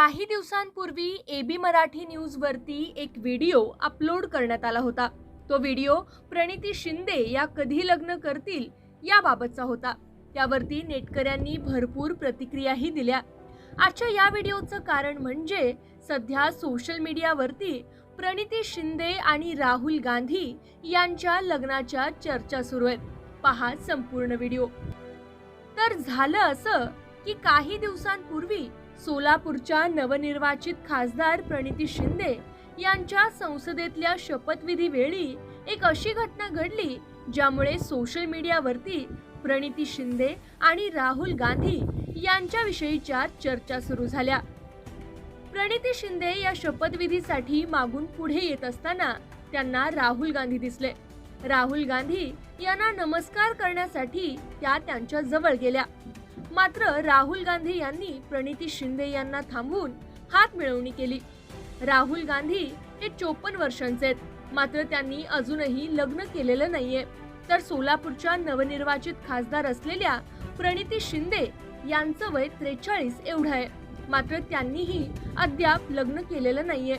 काही दिवसांपूर्वी A B Marathi न्यूजवरती एक व्हिडिओ अपलोड करण्यात आला होता. तो व्हिडिओ प्रणिती शिंदे या कधी लग्न करतील याबाबतचा होता. त्यावरती नेटकऱ्यांनी भरपूर प्रतिक्रियाही दिल्या. आजच्या या व्हिडिओचं कारण म्हणजे सध्या सोशल मीडियावरती प्रणिती शिंदे आणि राहुल गांधी यांच्या लग्नाच्या चर्चा सुरू आहेत. पहा संपूर्ण व्हिडिओ. तर झालं असं की काही दिवसांपूर्वी सोलापूरच्या नवनिर्वाचित खासदार प्रणिती शिंदे यांच्या संसदेतल्या शपथविधी वेळी एक अशी घटना घडली ज्यामुळे सोशल मीडियावरती प्रणिती शिंदे आणि राहुल गांधी यांच्याविषयीच्या चर्चा सुरू झाल्या. प्रणिती शिंदे या शपथविधीसाठी मागून पुढे येत असताना त्यांना राहुल गांधी दिसले. राहुल गांधी यांना नमस्कार करण्यासाठी त्या त्यांच्या जवळ गेल्या. मात्र राहुल गांधी यांनी प्रणिती शिंदे यांना थांबवून हात मिळवणी केली. राहुल गांधी हे चोपन्न वर्षांचे आहेत. मात्र त्यांनी अजूनही लग्न केलेलं नाहीये. तर सोलापूरच्या नवनिर्वाचित खासदार असलेल्या प्रणिती शिंदे यांचं वय त्रेचाळीस एवढं आहे. मात्र त्यांनीही अद्याप लग्न केलेलं नाहीये.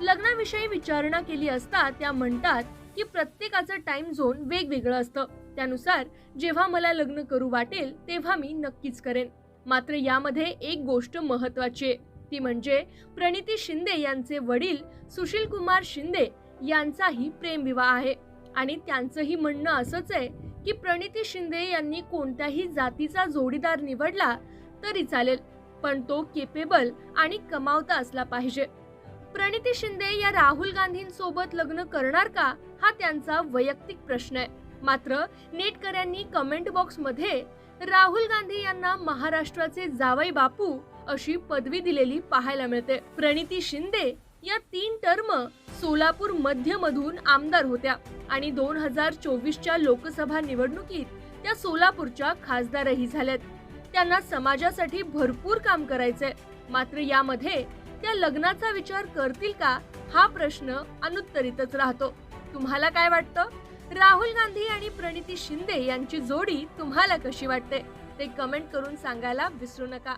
लग्नाविषयी विचारणा केली असता त्या म्हणतात की प्रत्येकाचं टाइम झोन वेगवेगळं असतं. त्यानुसार जेव्हा मला लग्न करू वाटेल तेव्हा मी नक्कीच करेन. मात्र यामध्ये एक गोष्ट महत्वाची आहे. ती म्हणजे प्रणिती शिंदे यांचे वडील सुशील कुमार शिंदे यांचाही प्रेमविवाह आहे. आणि त्यांचंही म्हणणं असंच आहे की प्रणिती शिंदे यांनी कोणत्याही जातीचा जोडीदार निवडला तरी चालेल पण तो केपेबल आणि कमावता असला पाहिजे. प्रणिती शिंदे या राहुल गांधींसोबत लग्न करणार का हा त्यांचा वैयक्तिक प्रश्न आहे. मात्र नेटकऱ्यांनी कमेंट बॉक्समध्ये राहुल गांधी यांना महाराष्ट्राचे जावई बापू अशी पदवी दिलेली पाहायला मिळते. प्रणिती शिंदे या तीन टर्म सोलापूर मध्य मधून आमदार होत्या आणि दोन हजार चोवीसच्या लोकसभा निवडणुकीत त्या सोलापूरच्या खासदारही झाल्यात. त्यांना समाजासाठी भरपूर काम करायचंय मात्र यामध्ये त्या लग्नाचा विचार करतील का? हा प्रश्न अनुत्तरितच राहतो. तुम्हाला काय वाटतं? राहुल गांधी आणि प्रणिती शिंदे यांची जोडी तुम्हाला कशी वाटते? ते कमेंट करून सांगायला विसरू नका.